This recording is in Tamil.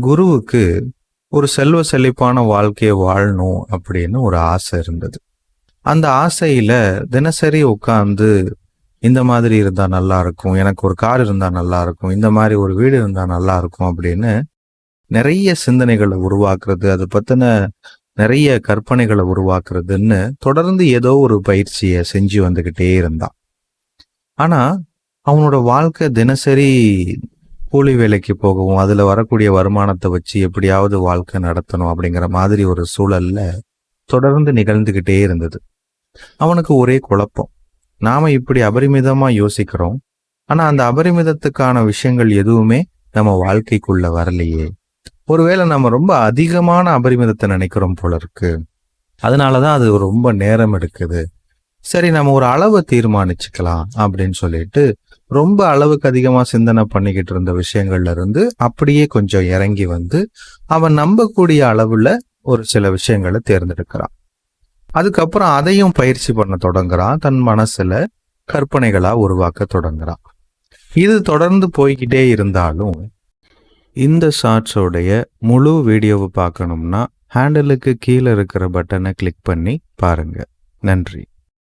குருவுக்கு ஒரு செல்வ செழிப்பான வாழ்க்கையை வாழணும் அப்படின்னு ஒரு ஆசை இருந்தது. அந்த ஆசையில தினசரி உட்காந்து இந்த மாதிரி இருந்தா நல்லா இருக்கும் எனக்கு ஒரு கார் இருந்தா நல்லா இருக்கும் இந்த மாதிரி ஒரு வீடு இருந்தா நல்லா இருக்கும் அப்படின்னு நிறைய சிந்தனைகளை உருவாக்குறது அதை பத்தின நிறைய கற்பனைகளை உருவாக்குறதுன்னு தொடர்ந்து ஏதோ ஒரு பயிற்சியை செஞ்சு வந்துகிட்டே இருந்தான். ஆனா அவனோட வாழ்க்கை தினசரி கூலி வேலைக்கு போகவும் அதுல வரக்கூடிய வருமானத்தை வச்சு எப்படியாவது வாழ்க்கை நடத்தணும் அப்படிங்கிற மாதிரி ஒரு சூழல்ல தொடர்ந்து நிகழ்ந்துகிட்டே இருந்தது. அவனுக்கு ஒரே குழப்பம். நாம இப்படி அபரிமிதமா யோசிக்கிறோம். ஆனா அந்த அபரிமிதத்துக்கான விஷயங்கள் எதுவுமே நம்ம வாழ்க்கைக்குள்ள வரலையே. ஒருவேளை நம்ம ரொம்ப அதிகமான அபரிமிதத்தை நினைக்கிறோம் போல இருக்கு. அதனாலதான் அது ரொம்ப நேரம் எடுக்குது. சரி நம்ம ஒரு அளவை தீர்மானிச்சுக்கலாம் அப்படின்னு சொல்லிட்டு ரொம்ப அளவுக்கு அதிகமாக சிந்தனை பண்ணிக்கிட்டு இருந்த விஷயங்கள்ல இருந்து அப்படியே கொஞ்சம் இறங்கி வந்து அவன் நம்பக்கூடிய அளவுல ஒரு சில விஷயங்களை தேர்ந்தெடுக்கிறான். அதுக்கப்புறம் அதையும் பயிற்சி பண்ண தொடங்குறான். தன் மனசுல கற்பனைகளா உருவாக்க தொடங்குறான். இது தொடர்ந்து போய்கிட்டே இருந்தாலும் இந்த ஷார்ட்ஸோடைய முழு வீடியோவை பார்க்கணும்னா ஹேண்டலுக்கு கீழே இருக்கிற பட்டனை கிளிக் பண்ணி பாருங்க. நன்றி.